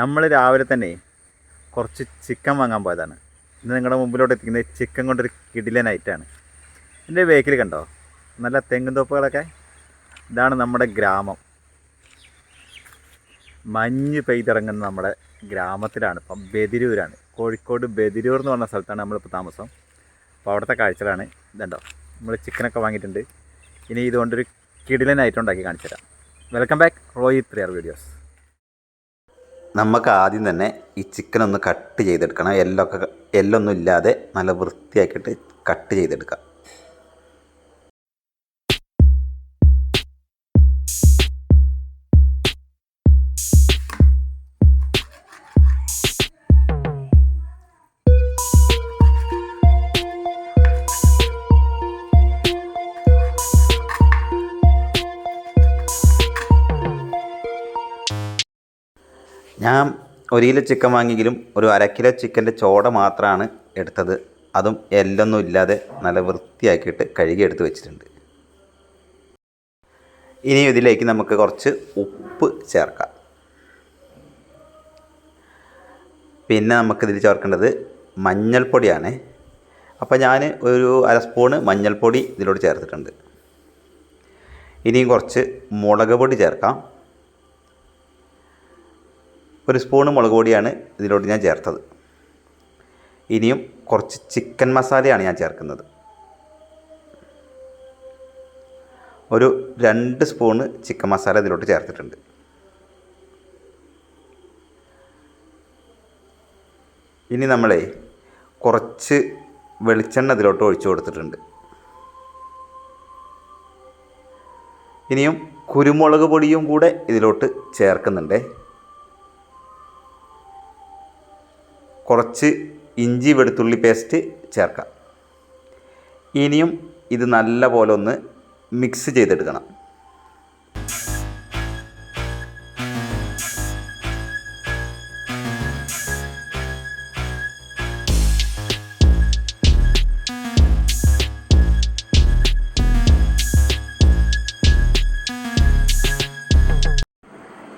നമ്മൾ രാവിലെ തന്നെ കുറച്ച് ചിക്കൻ വാങ്ങാൻ പോയതാണ്. ഇന്ന് നിങ്ങളുടെ മുമ്പിലോട്ട് എത്തിക്കുന്നത് ചിക്കൻ കൊണ്ടൊരു കിടിലൻ ഐറ്റാണ് എന്റെ വേക്കിൽ കണ്ടോ? നല്ല തെങ്ങും തോപ്പുകളൊക്കെ. ഇതാണ് നമ്മുടെ ഗ്രാമം. മഞ്ഞ് പെയ്തിറങ്ങുന്ന നമ്മുടെ ഗ്രാമത്തിലാണ്. ഇപ്പം ബദിരൂരാണ് കോഴിക്കോട് ബദിരൂർ എന്ന് പറഞ്ഞ സ്ഥലത്താണ് നമ്മളിപ്പോൾ താമസം. അപ്പോൾ അവിടുത്തെ കാഴ്ചകളാണ്. ഇതുണ്ടോ? നമ്മൾ ചിക്കനൊക്കെ വാങ്ങിയിട്ടുണ്ട്. ഇനി ഇതുകൊണ്ടൊരു ഐറ്റം ഉണ്ടാക്കി കാണിച്ചു തരാം വെൽക്കം ബാക്ക് റോയി ത്രിയർ വീഡിയോസ് നമുക്ക് ആദ്യം തന്നെ ഈ ചിക്കൻ ഒന്ന് കട്ട് ചെയ്തെടുക്കണം. എല്ലൊക്കെ എല്ലൊന്നും ഇല്ലാതെ നല്ല വൃത്തിയാക്കിയിട്ട് കട്ട് ചെയ്തെടുക്കാം ഞാൻ ഒരു കിലോ ചിക്കൻ വാങ്ങിയെങ്കിലും ഒരു അര കിലോ ചിക്കന്റെ ചോട മാത്രമാണ് എടുത്തത്. അതും എല്ലൊന്നും ഇല്ലാതെ നല്ല വൃത്തിയാക്കിയിട്ട് കഴുകി എടുത്ത് വെച്ചിട്ടുണ്ട്. ഇനി ഇതിലേക്ക് നമുക്ക് കുറച്ച് ഉപ്പ് ചേർക്കാം. പിന്നെ നമുക്കിതിൽ ചേർക്കേണ്ടത് മഞ്ഞൾപ്പൊടിയാണ്. അപ്പോൾ ഞാൻ ഒരു അര സ്പൂണ് മഞ്ഞൾപ്പൊടി ഇതിലോട്ട് ചേർത്തിട്ടുണ്ട്. ഇനിയും കുറച്ച് മുളക് പൊടി ചേർക്കാം. ഒരു സ്പൂണ് മുളക് പൊടിയാണ് ഇതിലോട്ട് ഞാൻ ചേർത്തത്. ഇനിയും കുറച്ച് ചിക്കൻ മസാലയാണ് ഞാൻ ചേർക്കുന്നത്. ഒരു രണ്ട് സ്പൂണ് ചിക്കൻ മസാല ഇതിലോട്ട് ചേർത്തിട്ടുണ്ട്. ഇനി നമ്മളെ കുറച്ച് വെളിച്ചെണ്ണ ഇതിലോട്ട് ഒഴിച്ചു കൊടുത്തിട്ടുണ്ട്. ഇനിയും കുരുമുളക് പൊടിയും കൂടെ ഇതിലോട്ട് ചേർക്കുന്നുണ്ട്. കുറച്ച് ഇഞ്ചി വെളുത്തുള്ളി പേസ്റ്റ് ചേർക്കാം. ഇനിയും ഇത് നല്ല പോലെ ഒന്ന് മിക്സ് ചെയ്തെടുക്കണം.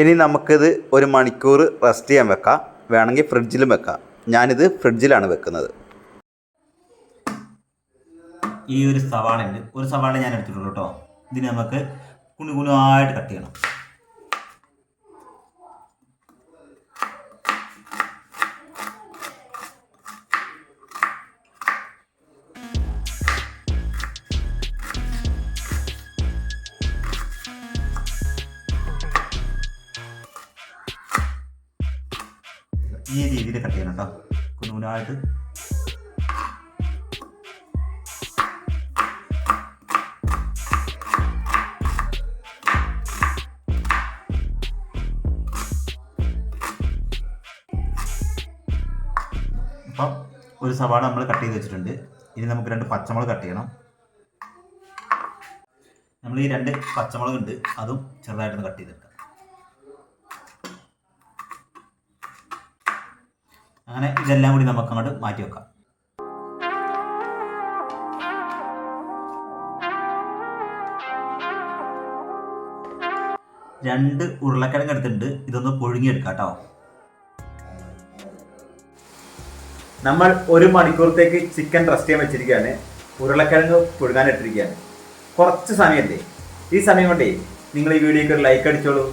ഇനി നമുക്കിത് ഒരു മണിക്കൂർ റെസ്റ്റ് ചെയ്യാൻ വെക്കാം. വേണമെങ്കിൽ ഫ്രിഡ്ജിലും വെക്കാം. ഞാനിത് ഫ്രിഡ്ജിലാണ് വെക്കുന്നത്. ഈ ഒരു സവാള ഉണ്ട് ഒരു സവാള ഞാൻ എടുത്തിട്ടുള്ളൂ കേട്ടോ. ഇതിന് നമുക്ക് കുണു ആയിട്ട് കട്ട് ചെയ്യണം. ഈ രീതിയിൽ കട്ട് ചെയ്യണം കേട്ടോ കുനുകുനായിട്ട് അപ്പം ഒരു സവാള നമ്മൾ കട്ട് ചെയ്ത് വെച്ചിട്ടുണ്ട്. ഇനി നമുക്ക് രണ്ട് പച്ചമുളക് കട്ട് ചെയ്യണം. നമ്മൾ ഈ രണ്ട് പച്ചമുളക് ഉണ്ട് അതും ചെറുതായിട്ടൊന്ന് കട്ട് ചെയ്തെടുക്കാം. അങ്ങനെ ഇതെല്ലാം കൂടി നമുക്ക് അങ്ങോട്ട് മാറ്റി വെക്കാം. രണ്ട് ഉരുളക്കിഴങ്ങ് എടുത്തിട്ടുണ്ട്. ഇതൊന്ന് പുഴുങ്ങിയെടുക്കാം കേട്ടോ. നമ്മൾ ഒരു മണിക്കൂറത്തേക്ക് ചിക്കൻ റെസ്റ്റ് ചെയ്യാൻ വെച്ചിരിക്കുകയാണ്. ഉരുളക്കിഴങ്ങ് പുഴുങ്ങാനിട്ടിരിക്കുകയാണ് കുറച്ച് സമയമല്ലേ ഈ സമയം കൊണ്ടേ നിങ്ങൾ ഈ വീഡിയോക്ക് ഒരു ലൈക്ക് അടിച്ചോളൂ.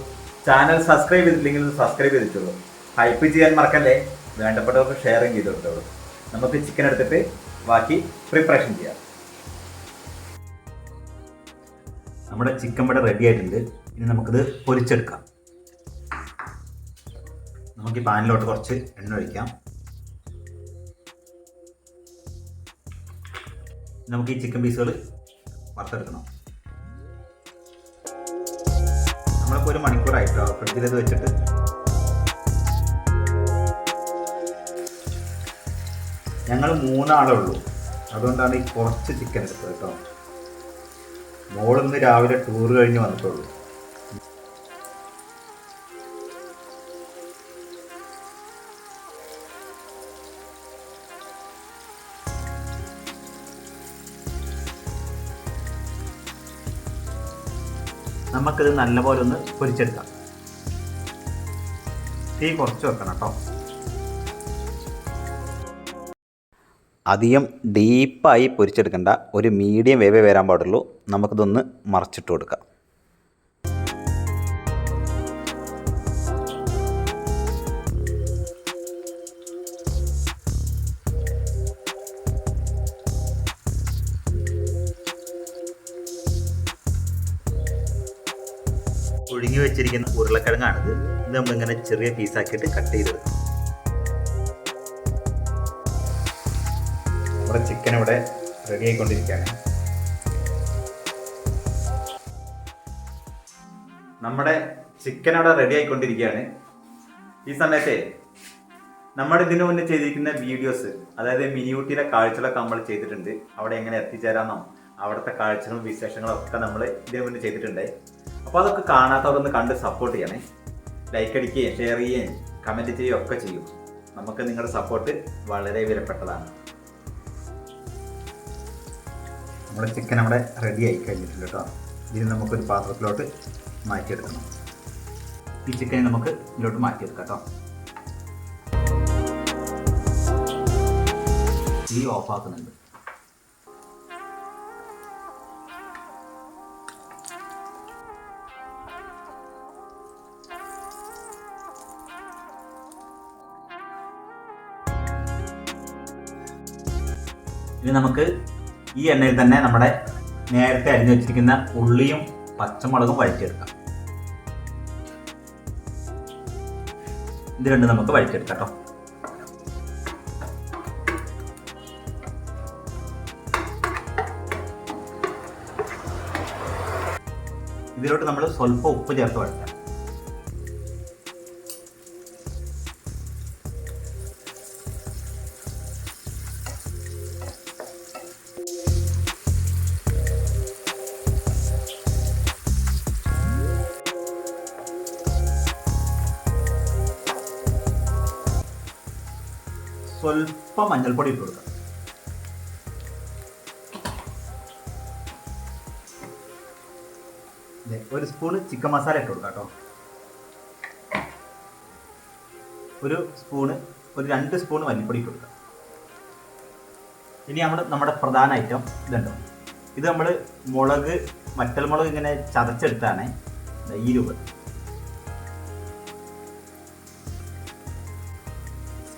ചാനൽ സബ്സ്ക്രൈബ് ചെയ്തിട്ടില്ലെങ്കിൽ സബ്സ്ക്രൈബ് ചെയ്തിട്ടുള്ളൂ ഹൈപ്പ് ചെയ്യാൻ മറക്കല്ലേ? വേണ്ടപ്പെട്ടവർക്ക് ഷെയറിങ് ചെയ്ത് കൊടുത്തോളൂ നമുക്ക് ചിക്കൻ എടുത്തിട്ട് ബാക്കി പ്രിപ്പറേഷൻ ചെയ്യാം. നമ്മുടെ ചിക്കൻ ഇവിടെ റെഡി ആയിട്ടുണ്ട്. ഇനി നമുക്കിത് പൊരിച്ചെടുക്കാം. നമുക്ക് ഈ പാനിലോട്ട് കുറച്ച് എണ്ണ ഒഴിക്കാം. നമുക്ക് ഈ ചിക്കൻ പീസുകൾ വറുത്തെടുക്കണം. നമ്മളിപ്പോൾ ഒരു മണിക്കൂറായിട്ടോ ഫ്രിഡ്ജിലത് വെച്ചിട്ട് ഞങ്ങൾ മൂന്നാളേ ഉള്ളൂ. അതുകൊണ്ടാണ് ഈ കുറച്ച് ചിക്കൻ എടുത്തത് കേട്ടോ മോളിന്ന് രാവിലെ ടൂർ കഴിഞ്ഞ് വന്നിട്ടുള്ളൂ. നമുക്കിത് നല്ലപോലെ ഒന്ന് പൊരിച്ചെടുക്കാം. തീ കുറച്ച് വെക്കണം കേട്ടോ അധികം ഡീപ്പായി പൊരിച്ചെടുക്കേണ്ട. ഒരു മീഡിയം വേവേ വരാൻ പാടുള്ളൂ. നമുക്കിതൊന്ന് മറച്ചിട്ട് കൊടുക്കാം. ഒഴുകി വെച്ചിരിക്കുന്ന ഉരുളക്കിഴങ്ങാണിത്. ഇത് നമ്മളിങ്ങനെ ചെറിയ പീസാക്കിയിട്ട് കട്ട് ചെയ്തെടുക്കണം നമ്മുടെ ചിക്കൻ ഇവിടെ റെഡി ആയിക്കൊണ്ടിരിക്കുകയാണ്. നമ്മുടെ ചിക്കൻ അവിടെ റെഡി ആയിക്കൊണ്ടിരിക്കുകയാണ്. ഈ സമയത്തെ നമ്മൾ ഇതിനു മുന്നേ ചെയ്തിരിക്കുന്ന വീഡിയോസ് അതായത് മിനിയൂട്ടിയിലെ കാഴ്ചകളൊക്കെ നമ്മൾ ചെയ്തിട്ടുണ്ട്. അവിടെ എങ്ങനെ എത്തിച്ചേരാമെന്നും അവിടുത്തെ കാഴ്ചകളും വിശേഷങ്ങളും ഒക്കെ നമ്മൾ ഇതിനു മുന്നേ ചെയ്തിട്ടുണ്ട്. അപ്പോൾ അതൊക്കെ കാണാത്തവരൊന്ന് കണ്ട് സപ്പോർട്ട് ചെയ്യണേ. ലൈക്ക് അടിക്കുകയും ഷെയർ ചെയ്യുകയും കമന്റ് ചെയ്യുകയും ഒക്കെ ചെയ്യും. നമുക്ക് നിങ്ങളുടെ സപ്പോർട്ട് വളരെ വിലപ്പെട്ടതാണ്. നമ്മുടെ ചിക്കൻ അവിടെ റെഡി ആയി കഴിഞ്ഞിട്ടുണ്ട് കേട്ടോ ഇതിന് നമുക്കൊരു പാത്രത്തിലോട്ട് മാറ്റിയെടുക്കണം. ഈ ചിക്കനെ നമുക്ക് ഇതിലോട്ട് മാറ്റിയെടുക്കാം കേട്ടോ തീ ഓഫ് ആക്കുന്നുണ്ട്. ഇനി നമുക്ക് ഈ എണ്ണയിൽ തന്നെ നമ്മുടെ നേരത്തെ അരിഞ്ഞു വെച്ചിരിക്കുന്ന ഉള്ളിയും പച്ചമുളകും വഴറ്റിയെടുക്കാം. ഇത് രണ്ട് നമുക്ക് വഴറ്റിയെടുക്കാം കേട്ടോ. ഇതിലോട്ട് നമ്മൾ സ്വല്പം ഉപ്പ് ചേർത്ത് വഴറ്റാം. സ്വല്പം മഞ്ഞൾപ്പൊടി ഇട്ട് കൊടുക്കാം. ഒരു സ്പൂണ് ചിക്കൻ മസാല ഇട്ട് കൊടുക്കാം കേട്ടോ. ഒരു സ്പൂണ് ഒരു രണ്ട് സ്പൂണ് മല്ലിപ്പൊടി ഇട്ട് കൊടുക്കാം. ഇനി നമ്മൾ നമ്മുടെ പ്രധാന ഐറ്റം ഇതുണ്ടോ? ഇത് നമ്മൾ മുളക് വറ്റൽമുളക് ഇങ്ങനെ ചതച്ചെടുത്താണ് ഈ രൂപ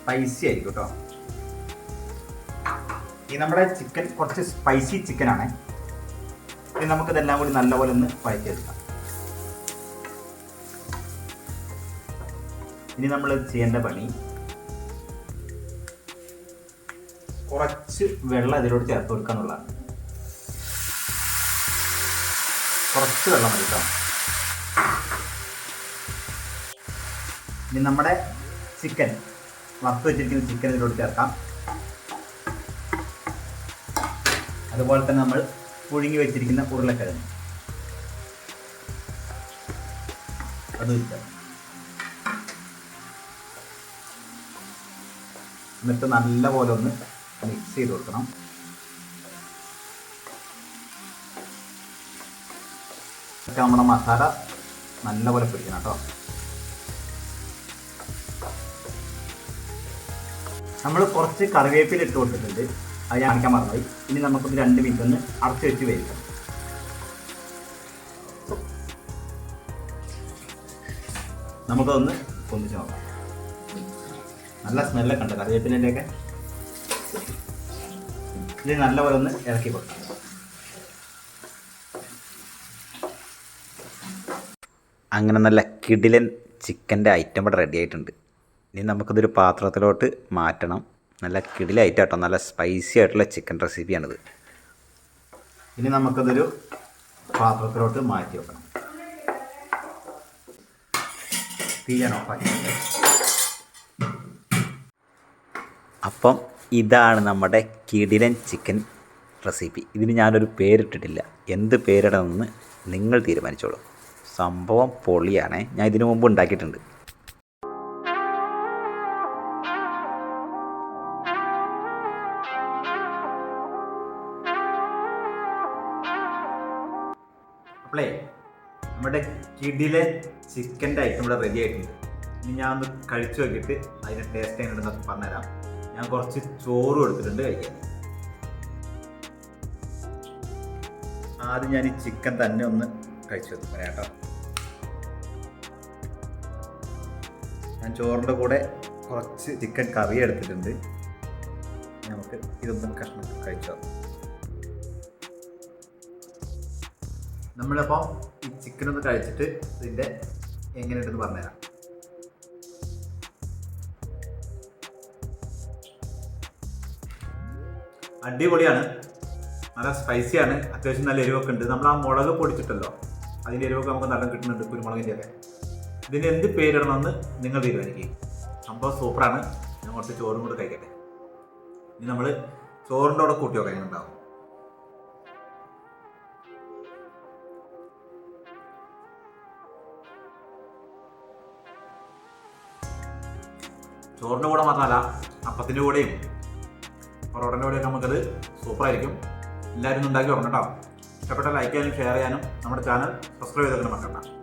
സ്പൈസി ആയിരിക്കും കേട്ടോ ഈ നമ്മുടെ ചിക്കൻ കുറച്ച് സ്പൈസി ചിക്കൻ ആണ്. ഇനി നമുക്കിതെല്ലാം കൂടി നല്ലപോലെ ഒന്ന് വഴറ്റിയെടുക്കാം. ഇനി നമ്മൾ ചെയ്യേണ്ട പണി. കുറച്ച് വെള്ളം ഇതിലോട്ട് ചേർത്ത് കൊടുക്കുക എന്നുള്ളതാണ്. കുറച്ച് വെള്ളം മതി കേട്ടോ ഇനി നമ്മുടെ ചിക്കൻ വറുത്ത് വെച്ചിരിക്കുന്ന ചിക്കൻ ഇതിലോട്ട് ചേർക്കാം. അതുപോലെ തന്നെ നമ്മൾ പുഴുങ്ങി വെച്ചിരിക്കുന്ന ഉരുളക്കിഴങ്ങ്. അത് വെച്ചാൽ എന്നിട്ട് നല്ലപോലെ ഒന്ന് മിക്സ് ചെയ്ത് കൊടുക്കണം. നമ്മുടെ മസാല നല്ലപോലെ പിടിക്കണം കേട്ടോ. നമ്മൾ കുറച്ച് കറിവേപ്പില ഇട്ട് കൊടുത്തിട്ടുണ്ട്. അത് ഞാൻ കാണിക്കാൻ മറന്നുപോയി. ഇനി നമുക്കൊന്ന് രണ്ട് മിനിറ്റ് ഒന്ന് അടച്ചു വെച്ച് വേവിക്കാം. നമുക്കതൊന്ന് പൊന്നിച്ച് നോക്കാം. നല്ല സ്മെല്ലൊക്കെ ഉണ്ട് കറിവേപ്പിലന്റെയൊക്കെ. ഇത് നല്ലപോലെ ഒന്ന് ഇറക്കി കൊടുക്കാം. അങ്ങനെ നല്ല കിടിലൻ ചിക്കന്റെ ഐറ്റം ഇവിടെ റെഡി ആയിട്ടുണ്ട്. ഇനി നമുക്കിതൊരു പാത്രത്തിലോട്ട് മാറ്റണം. നല്ല കിടിലായിട്ട് കേട്ടോ നല്ല സ്പൈസി ആയിട്ടുള്ള ചിക്കൻ റെസിപ്പിയാണിത് ഇനി നമുക്കതൊരു പാത്രത്തിലോട്ട് മാറ്റി വെക്കണം. അപ്പം ഇതാണ് നമ്മുടെ കിടിലൻ ചിക്കൻ റെസിപ്പി ഇതിന് ഞാനൊരു പേരിട്ടിട്ടില്ല. എന്ത് പേരിടണമെന്ന് നിങ്ങൾ തീരുമാനിച്ചോളൂ. സംഭവം പൊളിയാണേ. ഞാൻ ഇതിനു മുമ്പ് ഉണ്ടാക്കിയിട്ടുണ്ട്. നമ്മുടെ കിടിലെ ചിക്കന്റെ ഐറ്റം ഇവിടെ റെഡി ആയിട്ടുണ്ട്. ഇനി ഞാൻ ഒന്ന് കഴിച്ചു നോക്കിയിട്ട് അതിന്റെ ടേസ്റ്റ് എങ്ങനെയുണ്ടെന്നൊക്കെ പറഞ്ഞുതരാം. ഞാൻ കുറച്ച് ചോറ് എടുത്തിട്ടുണ്ട് കഴിക്കാൻ. ആദ്യം ഞാൻ ഈ ചിക്കൻ തന്നെ ഒന്ന് കഴിച്ചു വെക്കും കേട്ടോ. ഞാൻ ചോറിന്റെ കൂടെ കുറച്ച് ചിക്കൻ കറി എടുത്തിട്ടുണ്ട്. നമുക്ക് ഇതൊന്നും കഷ്ണം കഴിച്ചു നമ്മളിപ്പോൾ ഈ ചിക്കൻ ഒന്ന് കഴിച്ചിട്ട് ഇതിന്റെ എങ്ങനെയുണ്ടെന്ന് പറഞ്ഞുതരാം. അടിപൊളിയാണ്. നല്ല സ്പൈസിയാണ് അത്യാവശ്യം നല്ല എരിവൊക്കെ ഉണ്ട്. നമ്മൾ ആ മുളക് പൊടിച്ചിട്ടല്ലോ. അതിന്റെ എരിവൊക്കെ നമുക്ക് നല്ല കിട്ടുന്നുണ്ട് കുരുമുളകിന്റെ ഒക്കെ. ഇതിന് എന്ത് പേരിടണമെന്ന് നിങ്ങൾ തീരുമാനിക്കും. സംഭവം സൂപ്പറാണ് ഞാൻ കുറച്ച് ചോറും കൂടെ കഴിക്കട്ടെ. ഇനി നമ്മൾ ചോറിന്റെ കൂടെ കൂട്ടി നോക്കാൻ ഉണ്ടാവും ചോറിന്റെ കൂടെ മാത്രമല്ല അപ്പത്തിന്റെ കൂടെയും പൊറോട്ടന്റെ കൂടെയൊക്കെ നമുക്കത് സൂപ്പറായിരിക്കും. എല്ലാവരും ഉണ്ടാക്കി നോക്കണം കേട്ടോ. ഇഷ്ടപ്പെട്ട ലൈക്ക് ചെയ്യാനും ഷെയർ ചെയ്യാനും നമ്മുടെ ചാനൽ സബ്സ്ക്രൈബ് ചെയ്തൊക്കെ മറക്കണ്ട.